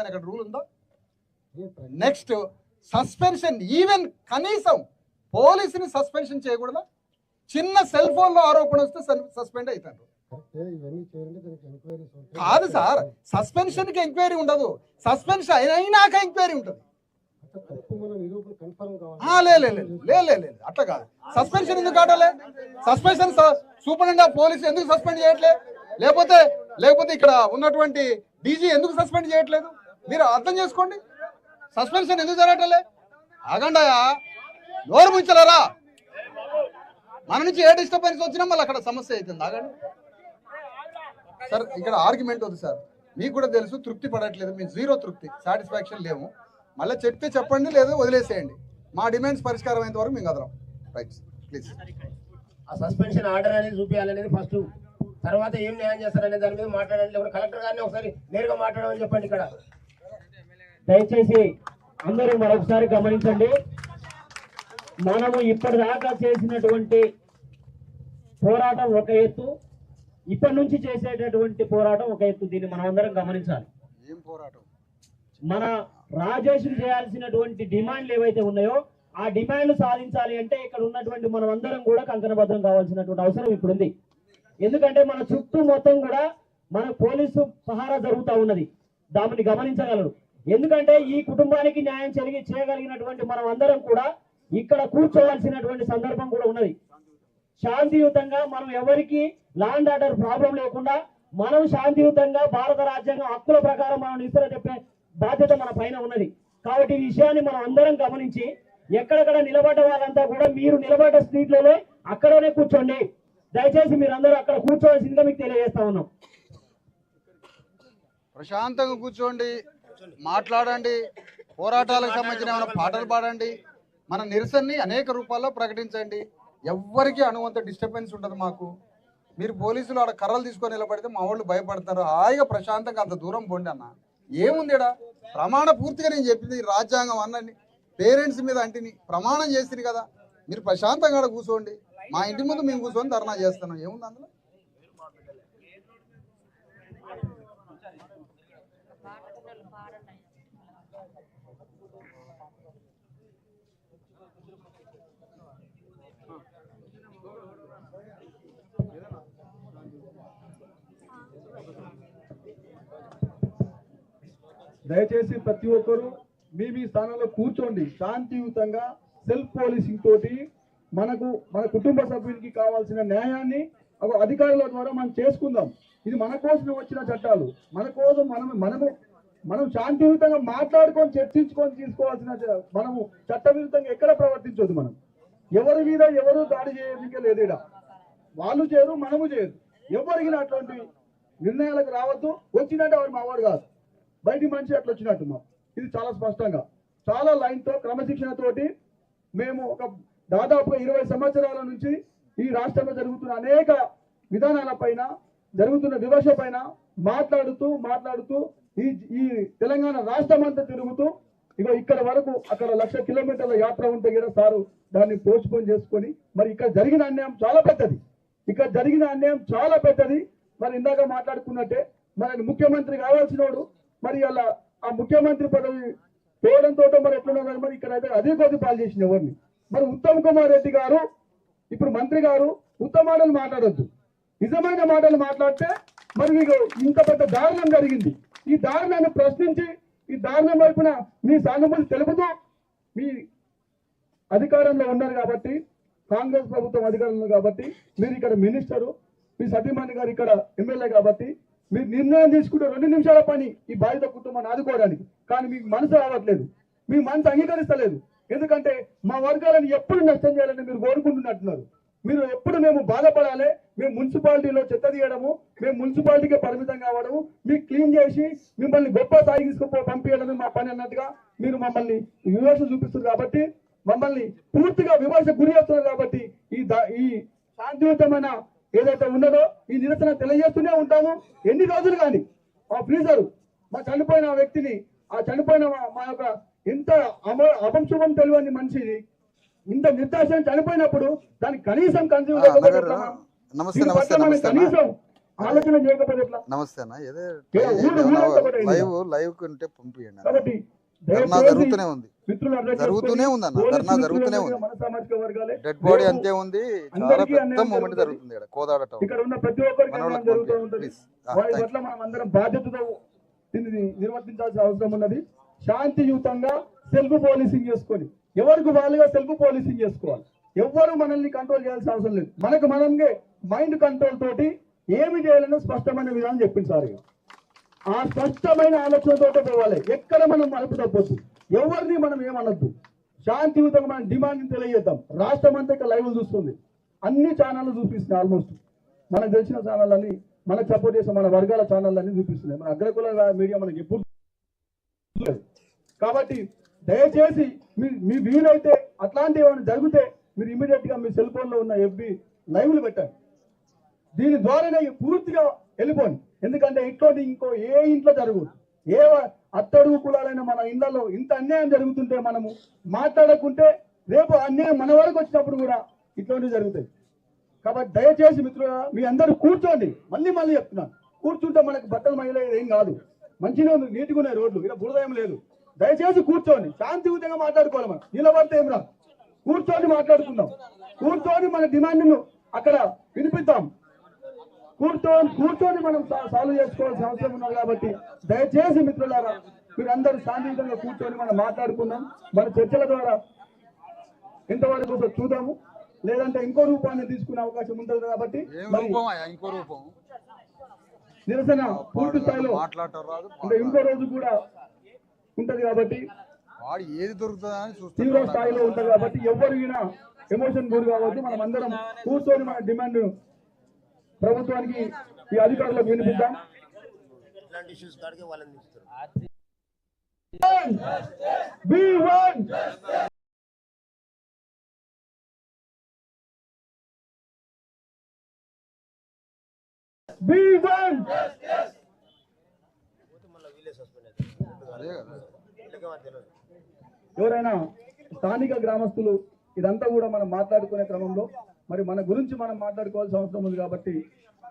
చేయకూడదని అక్కడ రూల్ ఉందా? నెక్స్ట్ సస్పెన్షన్ ఈవెన్ కనీసం పోలీసుని సస్పెన్షన్ చేయకూడదా? చిన్న సెల్ ఫోన్లో ఆరోపణ వస్తే సస్పెండ్ అవుతారు. కాదు సార్ సస్పెన్షన్కి ఎంక్వైరీ ఉండదు. సస్పెన్షన్ అయినాక ఎంక్వైరీ ఉంటుంది. అంటే తప్పు మన నిరూపణ కన్ఫర్మ్ కావాలి. ఆ, లే లే లే, లే లే లే అట్లా కాదు. సస్పెన్షన్ ఎందుకు కావట్లే? సస్పెన్షన్ సూపరింటెండెంట్ ఆఫ్ పోలీస్ ఎందుకు సస్పెండ్ చేయట్లే? లేకపోతే లేకపోతే ఇక్కడ ఉన్నటువంటి డీజీ ఎందుకు సస్పెండ్ చేయట్లేదు? మీరు అర్థం చేసుకోండి. సస్పెన్షన్ ఎందుకు జరగటలే ఆగండాయా నోరు ముంచలరా? మన నుంచి ఏ డిస్టర్బెన్స్ వచ్చినా మళ్ళీ అక్కడ సమస్య అవుతుంది. ఆగండి. సార్ ఇక్కడ ఆర్గ్యుమెంట్ ఉంది సార్. మీకు కూడా తెలుసు తృప్తి పడట్లేదు. మీ జీరో తృప్తి. సాటిస్ఫాక్షన్ లేము. మళ్ళీ చెప్తే చెప్పండి లేదా వదిలేసేయండి. మా డిమాండ్స్ పరిష్కారం అయ్యేంత వరకు మేము కదరం రైట్ ప్లీజ్ ఆ సస్పెన్షన్ ఆర్డర్ అనేది చూపించాలనేది ఫస్ట్ తర్వాత ఏం న్యాయం చేస్తారనే దాని మీద మాట్లాడండి కలెక్టర్ గారిని ఒకసారి నేరుగా మాట్లాడమని చెప్పండి ఇక్కడ. దయచేసి అందరూ మరొకసారి గమనించండి. మనము ఇప్పటిదాకా చేసినటువంటి పోరాటం ఒక ఎత్తు ఇప్పటి నుంచి చేసేటటువంటి పోరాటం ఒక ఎత్తు. దీన్ని మనం అందరం గమనించాలి. ఏం పోరాటం? మన రాజేష్ చేయాల్సినటువంటి డిమాండ్లు ఏవైతే ఉన్నాయో ఆ డిమాండ్లు సాధించాలి అంటే ఇక్కడ ఉన్నటువంటి మనం అందరం కూడా కంకణబద్ధం కావాల్సినటువంటి అవసరం ఇప్పుడు ఉంది ఎందుకంటే మన చుట్టూ మొత్తం కూడా మన పోలీసు పహారా జరుగుతూ ఉన్నది. దానిని గమనించగలరు. ఎందుకంటే ఈ కుటుంబానికి న్యాయం జరిగి చేయగలిగినటువంటి మనం అందరం కూడా ఇక్కడ కూర్చోవాల్సినటువంటి సందర్భం కూడా ఉన్నది. శాంతియుతంగా మనం ఎవరికి లాండ్ ఆర్డర్ ప్రాబ్లం లేకుండా మనం శాంతియుతంగా భారత రాజ్యాంగం హక్కుల ప్రకారం మనం నిద్ర చెప్పే బాధ్యత మన పైన ఉన్నది. కాబట్టి ఈ విషయాన్ని మనం అందరం గమనించి ఎక్కడెక్కడ నిలబడ్డ వాళ్ళంతా కూడా మీరు నిలబడ్డ స్ట్రీట్లలో అక్కడనే కూర్చోండి. దయచేసి మీరందరూ అక్కడ కూర్చోవలసిందిగా మీకు తెలియజేస్తా ఉన్నాం. ప్రశాంతంగా కూర్చోండి. మాట్లాడండి. పోరాటాలకు సంబంధించిన ఏమైనా పాటలు పాడండి. మన నిరసనని అనేక రూపాల్లో ప్రకటించండి. ఎవ్వరికీ అనువంత డిస్టర్బెన్స్ ఉండదు మాకు. మీరు పోలీసులు ఆడ కర్రలు తీసుకొని నిలబడితే మా వాళ్ళు భయపడతారు. హాయిగా ప్రశాంతంగా అంత దూరం పోండి అన్న. ఏముందిడా? ప్రమాణ పూర్తిగా నేను చెప్పింది రాజ్యాంగం అన్నని పేరెంట్స్ మీద అంటిని. ప్రమాణం చేసింది కదా. మీరు ప్రశాంతంగా కూర్చోండి. మా ఇంటి ముందు మేము కూర్చొని ధర్నా చేస్తున్నాం. ఏముంది అందులో? దయచేసి ప్రతి ఒక్కరూ మీ మీ స్థానంలో కూర్చోండి. శాంతియుతంగా సెల్ఫ్ పోలీసింగ్ తోటి మనకు మన కుటుంబ సభ్యునికి కావాల్సిన న్యాయాన్ని ఒక అధికారుల ద్వారా మనం చేసుకుందాం. ఇది మన కోసమే వచ్చిన చట్టాలు. మన కోసం మనం మనము మనం శాంతియుతంగా మాట్లాడుకొని చర్చించుకొని తీసుకోవాల్సిన మనము చట్టవిరుద్ధంగా ఎక్కడ ప్రవర్తించొద్దు మనం. ఎవరి మీద ఎవరు దాడి చేయడానికి లేదు ఇక్కడ వాళ్ళు చేయరు మనము చేయరు. ఎవరికి అటువంటి నిర్ణయాలకు రావద్దు. వచ్చినట్టు వాడు మావాడు కాదు. బయటి మనిషి అట్లా వచ్చినట్టు మా ఇది చాలా స్పష్టంగా. చాలా లైన్తో క్రమశిక్షణతోటి మేము ఒక దాదాపు ఇరవై సంవత్సరాల నుంచి ఈ రాష్ట్రంలో జరుగుతున్న అనేక విధానాల పైన జరుగుతున్న వివక్ష పైన మాట్లాడుతూ మాట్లాడుతూ ఈ ఈ తెలంగాణ రాష్ట్రం అంతా తిరుగుతూ ఇగో ఇక్కడ వరకు అక్కడ లక్ష కిలోమీటర్ల యాత్ర ఉంటే కూడా సారు దాన్ని పోస్ట్పోన్ చేసుకొని మరి ఇక్కడ జరిగిన అన్యాయం చాలా పెద్దది. ఇక్కడ జరిగిన అన్యాయం చాలా పెద్దది. మరి ఇందాక మాట్లాడుకున్నట్టే మరి ముఖ్యమంత్రి కావాల్సినోడు మరి అలా ఆ ముఖ్యమంత్రి పదవి పోవడంతో మరి ఎట్లున్నా మరి ఇక్కడ అయితే అదే కొద్ది పాలు చేసిన ఎవరిని. మరి ఉత్తమ్ కుమార్ రెడ్డి గారు ఇప్పుడు మంత్రి గారు ఉత్తమ మాటలు మాట్లాడొద్దు. నిజమైన మాటలు మాట్లాడితే మరి మీకు ఇంత పెద్ద దారుణం జరిగింది. ఈ దారుణాన్ని ప్రశ్నించి ఈ దారుణం వైపున మీ సానుభూతి తెలుపుతూ మీ అధికారంలో ఉన్నారు కాబట్టి కాంగ్రెస్ ప్రభుత్వం అధికారంలో కాబట్టి మీరు ఇక్కడ మినిస్టరు మీ సతీమణి గారు ఇక్కడ ఎమ్మెల్యే కాబట్టి మీరు నిర్ణయం తీసుకుంటే రెండు నిమిషాల పని ఈ బాధిత కుటుంబాన్ని ఆదుకోవడానికి. కానీ మీకు మనసు రావట్లేదు. మీ మనసు అంగీకరిస్తలేదు. ఎందుకంటే మా వర్గాలను ఎప్పుడు నష్టం చేయాలని మీరు కోరుకుంటున్నట్టున్నారు. మీరు ఎప్పుడు మేము బాధపడాలి మేము మున్సిపాలిటీలో చెత్త తీయడము మేము మున్సిపాలిటీకి పరిమితం కావడము మీకు క్లీన్ చేసి మిమ్మల్ని గొప్ప స్థాయికి తీసుకుపో పంపించడమే మా పని అన్నట్టుగా మీరు మమ్మల్ని విమర్శ చూపిస్తుంది కాబట్టి మమ్మల్ని పూర్తిగా విమర్శ గురి చేస్తున్నారు కాబట్టి ఈ ఈ శాంతియుతమైన ఏదైతే ఉన్నదో ఈ నిరసన తెలియజేస్తూనే ఉంటాము. ఎన్ని రోజులు కానీ మా ఫ్రీజరు మా చనిపోయిన వ్యక్తిని ఆ చనిపోయిన మా- మా యొక్క ఎంత అమ అపంశుభం తెలియని మనిషిని ఇంత నిర్దాక్షం చనిపోయినప్పుడు దానికి కనీసం కన్సీవ్ నమస్తే నమస్తే ఆలోచన చేయకపోతే నమస్తే లైవ్ లైవ్ ఉంటే పంపియండి. కాబట్టి ధర్నా జరుగుతూనే ఉంది. జరుగుతూనే ఉంది అన్న ధర్నా జరుగుతూనే ఉంది. డెడ్ బాడీ అంతే ఉంది. చాలా పెద్ద మూమెంట్ జరుగుతుంది. ఇక్కడ. కోదాడ టౌన్ ఇక్కడ ఉన్న ప్రతి ఒక్కరికి మన అన్యాయం వాళ్ళకి జరుగుతూ పంపియండి ఉంటుంది. ప్లీజ్ వారి పట్ల మనం అందరం బాధ్యతతో నిర్వర్తించాల్సిన అవసరం ఉన్నది. శాంతియుతంగా సెల్ఫ్ పోలీసింగ్ చేసుకొని ఎవరికి వాళ్ళుగా సెల్ఫ్ పోలీసింగ్ చేసుకోవాలి? ఎవ్వరు మనల్ని కంట్రోల్ చేయాల్సిన అవసరం లేదు. మనకు మనమే మైండ్ కంట్రోల్ తోటి ఏమి చేయాలనో స్పష్టమైన విధానం చెప్పింది సార్ ఆ స్పష్టమైన ఆలోచనతో పోవాలి. ఎక్కడ మనం మలుపు తప్పొద్దు. ఎవరిని మనం ఏమనొద్దు. శాంతియుతంగా మనం డిమాండ్ తెలియజేద్దాం. రాష్ట్రం అంతా ఇక్కడ లైవ్ చూస్తుంది. అన్ని ఛానళ్ళు చూపిస్తున్నాయి ఆల్మోస్ట్ మనకు తెలిసిన ఛానల్ మనకు సపోర్ట్ చేసే మన వర్గాల ఛానల్ అన్ని చూపిస్తున్నాయి. మన అగ్రకుల మీడియా మనకి ఎప్పుడు లేదు. కాబట్టి దయచేసి మీ మీ వీలైతే అట్లాంటివి ఏమైనా జరిగితే మీరు ఇమీడియట్గా మీ సెల్ ఉన్న ఎఫ్బి లైవ్లు పెట్టండి. దీని ద్వారానే పూర్తిగా వెళ్ళిపోండి. ఎందుకంటే ఇట్లాంటి ఇంకో ఏ ఇంట్లో జరగదు ఏ అత్తడుగు కులాలైన మన ఇళ్ళలో ఇంత అన్యాయం జరుగుతుంటే మనము మాట్లాడకుంటే రేపు అన్యాయం మన వరకు వచ్చినప్పుడు కూడా ఇట్లాంటివి జరుగుతాయి. కాబట్టి దయచేసి మిత్రుల మీ అందరూ కూర్చోండి. మళ్ళీ మళ్ళీ చెప్తున్నాను. కూర్చుంటే మనకు బట్టలు మహిళ ఏం కాదు. మంచిగా ఉంది నీట్గా ఉన్నాయి రోడ్లు. ఇలా బురదయం లేదు. దయచేసి కూర్చోండి. శాంతియుతంగా మాట్లాడుకోవాలి మనం. నిలబడితే ఏం రా కూర్చొని మాట్లాడుకుందాం. కూర్చొని మన డిమాండ్ను అక్కడ వినిపిద్దాం. కూర్చొని కూర్చొని మనం సాల్వ్ చేసుకోవాల్సిన అవసరం ఉన్నది కాబట్టి దయచేసి మిత్రులారా మీరు అందరూ శాంతియుతంగా కూర్చొని మనం మాట్లాడుకుందాం. మన చర్చల ద్వారా ఎంతవరకు వస్తుందో చూద్దాము. లేదంటే ఇంకో రూపాన్ని తీసుకునే అవకాశం ఉంటుంది కాబట్టి నిరసన పూర్తి స్థాయిలో ఇంకో రోజు కూడా ఉంటది కాబట్టి వాడు ఏది తీవ్ర స్థాయిలో ఉంటది కాబట్టి ఎవరికైనా ఎమోషన్ గురి కావద్దు మనం అందరం కూర్చొని మన డిమాండ్ ప్రభుత్వానికి ఈ అధికారులకు వినిపిద్దాం. ఇట్లాంటి ఇష్యూస్ కాడికి వాళ్ళని తీస్తారు We want We want మళ్ళీ వీళ్ళే సస్పెండ్ అవుతారు అదే కదా వీళ్ళకే మాకు తెలియదు ఎవరైనా స్థానిక గ్రామస్తులు ఇదంతా కూడా మనం మాట్లాడుకునే క్రమంలో మరి మన గురించి మనం మాట్లాడుకోవాల్సిన అవసరం ఉంది కాబట్టి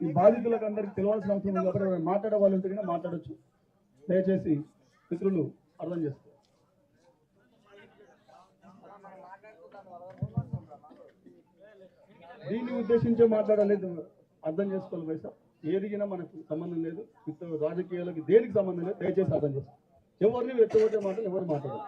ఈ బాధితులకు అందరికి తెలియాల్సిన అవసరం ఉంది కాబట్టి మాట్లాడే వాళ్ళు ఉంటే మాట్లాడచ్చు. దయచేసి మిత్రులు అర్థం చేసుకో. దీన్ని ఉద్దేశించి మాట్లాడలేదు అర్థం చేసుకోవాలి పైసా ఏదిగినా మనకు సంబంధం లేదు. మిత్రులు దేనికి సంబంధం లేదు? దయచేసి అర్థం చేసుకోవాలి ఎవరిని వ్యక్తపడే మాటలు ఎవరు మాట్లాడారు.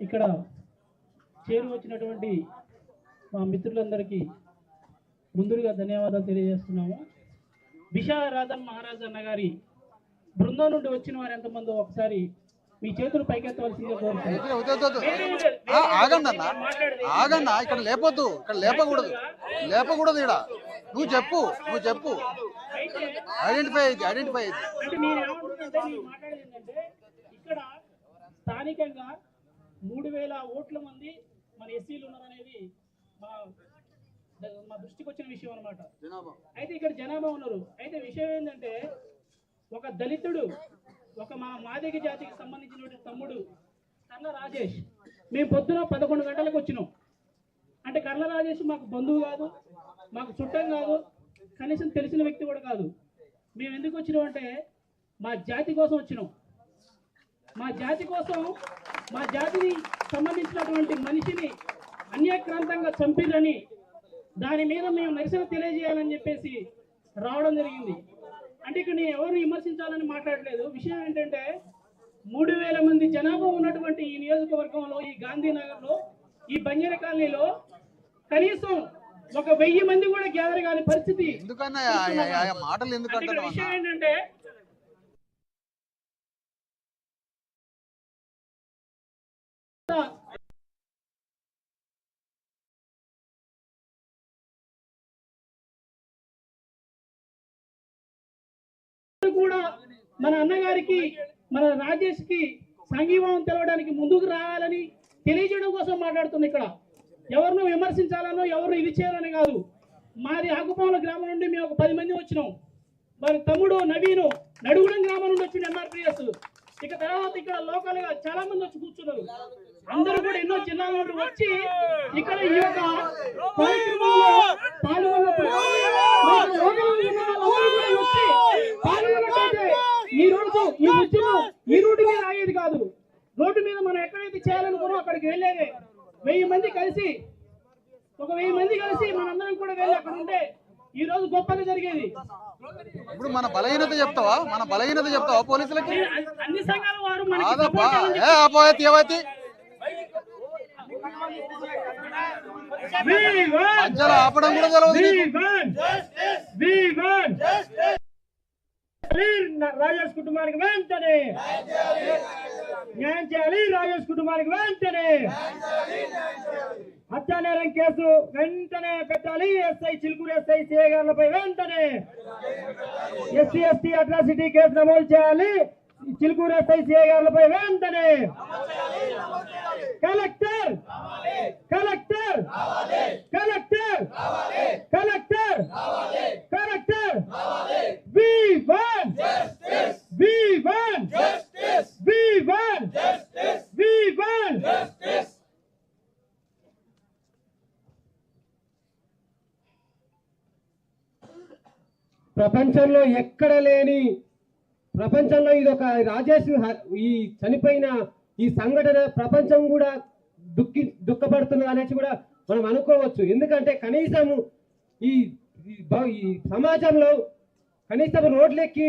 ఇక్కడ చేరు వచ్చినటువంటి మా మిత్రులందరికీ ముందుగా ధన్యవాదాలు తెలియజేస్తున్నాము. విశారాధన్ మహారాజ్ అన్న గారి బృందం నుండి వచ్చిన వారు ఎంతమందో ఒకసారి మీ చేతులు. ఆ, ఆగండి అన్న. ఆగండి ఇక్కడ లేపొద్దు. ఇక్కడ లేపకూడదు. లేపకూడదు ఇక్కడ. నువ్వు చెప్పు. నువ్వు చెప్పు. ఐడెంటిఫై అయితే ఐడెంటిఫై ఏంటంటే ఇక్కడ స్థానికంగా మూడు వేల ఓట్ల మంది మన ఎస్సీలు ఉన్నారనేది మా మా దృష్టికి వచ్చిన విషయం అన్నమాట. అయితే ఇక్కడ జనాభా ఉన్నారు. అయితే విషయం ఏంటంటే ఒక దళితుడు ఒక మా మాదిగ జాతికి సంబంధించినటువంటి తమ్ముడు కర్ల రాజేష్. మేము పొద్దున పదకొండు గంటలకు వచ్చినాం. అంటే కర్ల రాజేష్ మాకు బంధువు కాదు మాకు చుట్టం కాదు కనీసం తెలిసిన వ్యక్తి కూడా కాదు. మేము ఎందుకు వచ్చినాం అంటే మా జాతి కోసం వచ్చినాం. మా జాతి కోసం మా జాతిని సంబంధించినటువంటి మనిషిని అన్యాక్రాంతంగా చంపిరని దాని మీద మేము నిరసన తెలియజేయాలని చెప్పేసి రావడం జరిగింది. అంటే ఇక్కడ నేను ఎవరు విమర్శించాలని మాట్లాడలేదు. విషయం ఏంటంటే మూడు వేల మంది జనాభా ఉన్నటువంటి ఈ నియోజకవర్గంలో ఈ గాంధీనగర్లో ఈ బంజారా కాలనీలో కనీసం ఒక వెయ్యి మంది కూడా గ్యాదర్ కాని పరిస్థితి మాటలు విషయం ఏంటంటే కూడా మన అన్నగారికి మన రాజేష్కి సంఘీభావం తెలవడానికి ముందుకు రావాలని తెలియజేయడం కోసం మాట్లాడుతుంది ఇక్కడ. ఎవరినో విమర్శించాలనో ఎవరు ఇది చేయాలని కాదు. మాది ఆకుపాముల గ్రామం నుండి మేము ఒక పది మంది వచ్చినాం. మరి తమ్ముడు నవీను నడుగుడం గ్రామం నుండి వచ్చిండు ఎంఆర్పిఎస్. ఇక తర్వాత ఇక్కడ లోకల్గా చాలా మంది వచ్చి కూర్చున్నారు. అందరూ కూడా ఎన్నో జిల్లాల నుండి వచ్చి ఇక్కడ ఈ యొక్క కార్యక్రమంలో మరి లోకల్లో ఉన్న వాళ్ళందరూ కూడా వచ్చి పాల్గొన్నట్లయితే ఈ రోజు ఈ ఉద్యమం ఈ రోడ్డు మీద ఆగేది కాదు రోడ్డు మీద మనం ఎక్కడైతే చేయాలనుకున్నామో అక్కడికి వెళ్ళేదే వెయ్యి మంది కలిసి ఒక వెయ్యి మంది కలిసి మనందరం కూడా వెళ్ళి అక్కడ ఉంటే ఈ రోజు గొప్పగా జరిగేది. ఇప్పుడు మన బలహీనత చెప్తావా? మన బలహీనత చెప్తావా పోలీసులకి? అన్ని- సంఘాల వారు మనకి ఆపడం కూడా. రాజేష్ కుటుంబానికి వెంటనే. న్యాయం చేయాలి. రాజేష్ కుటుంబానికి వెంటనే. హత్యానేరం కేసు వెంటనే పెట్టాలి ఎస్ఐ చిలుకూరు ఎస్ఐ సిఐ గారులపై వెంటనే ఎస్సీ ఎస్టీ అట్రాసిటీ కేసు నమోదు చేయాలి చిలుకూరు ఎస్ఐ సిఐ గారులపై వెంటనే collector collector collector collector collector we want we want we want we want ప్రపంచంలో ఎక్కడ లేని ప్రపంచంలో ఇది ఒక రాజేష్ ఈ చనిపోయిన ఈ సంఘటన ప్రపంచం కూడా దుఃఖి దుఃఖపడుతున్నది అనేసి కూడా మనం అనుకోవచ్చు. ఎందుకంటే కనీసం ఈ ఈ సమాజంలో కనీసం రోడ్లెక్కి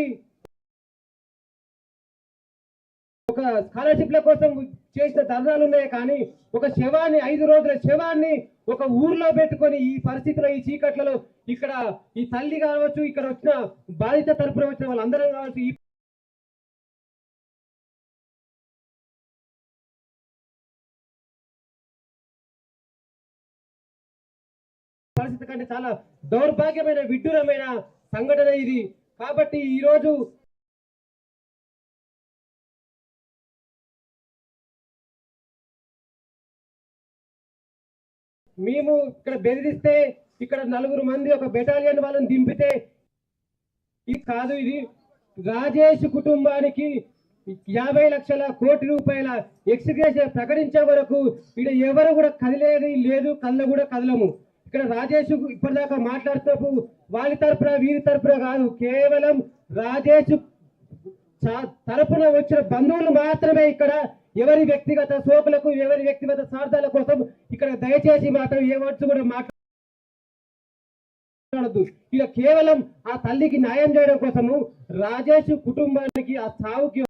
ఒక స్కాలర్షిప్ల కోసం చేసిన ధర్నాలు ఉన్నాయి కానీ ఒక శవాన్ని ఐదు రోజుల శవాన్ని ఒక ఊర్లో పెట్టుకొని ఈ పరిస్థితిలో ఈ చీకట్లలో ఇక్కడ ఈ తల్లి కావచ్చు ఇక్కడ వచ్చిన బాధిత తరపున వచ్చిన వాళ్ళందరం కావచ్చు ఈ పరిస్థితి కంటే చాలా దౌర్భాగ్యమైన విడ్డూరమైన సంఘటన ఇది. కాబట్టి ఈ మేము ఇక్కడ బెదిరిస్తే ఇక్కడ నలుగురు మంది ఒక బెటాలియన్ వాళ్ళని దింపితే ఇది కాదు ఇది రాజేష్ కుటుంబానికి యాభై లక్షల కోటి రూపాయల ఎక్స్గ్రేషన్ ప్రకటించే వరకు ఇక్కడ ఎవరు కూడా కదిలేది లేదు కళ్ళ కూడా కదలము. ఇక్కడ రాజేష్ ఇప్పటిదాకా మాట్లాడుతున్నప్పుడు వాళ్ళ తరపున వీరి తరపున కాదు కేవలం రాజేష్ చా- తరపున వచ్చిన బంధువులు మాత్రమే ఇక్కడ ఎవరి వ్యక్తిగత సోకులకు ఎవరి వ్యక్తిగత స్వార్థాల కోసం ఇక్కడ దయచేసి మాత్రం ఏ వర్డ్స్ కూడా మాట్లాడద్దు. ఇక కేవలం ఆ తల్లికి న్యాయం చేయడం కోసము రాజేష్ కుటుంబానికి ఆ సావుకి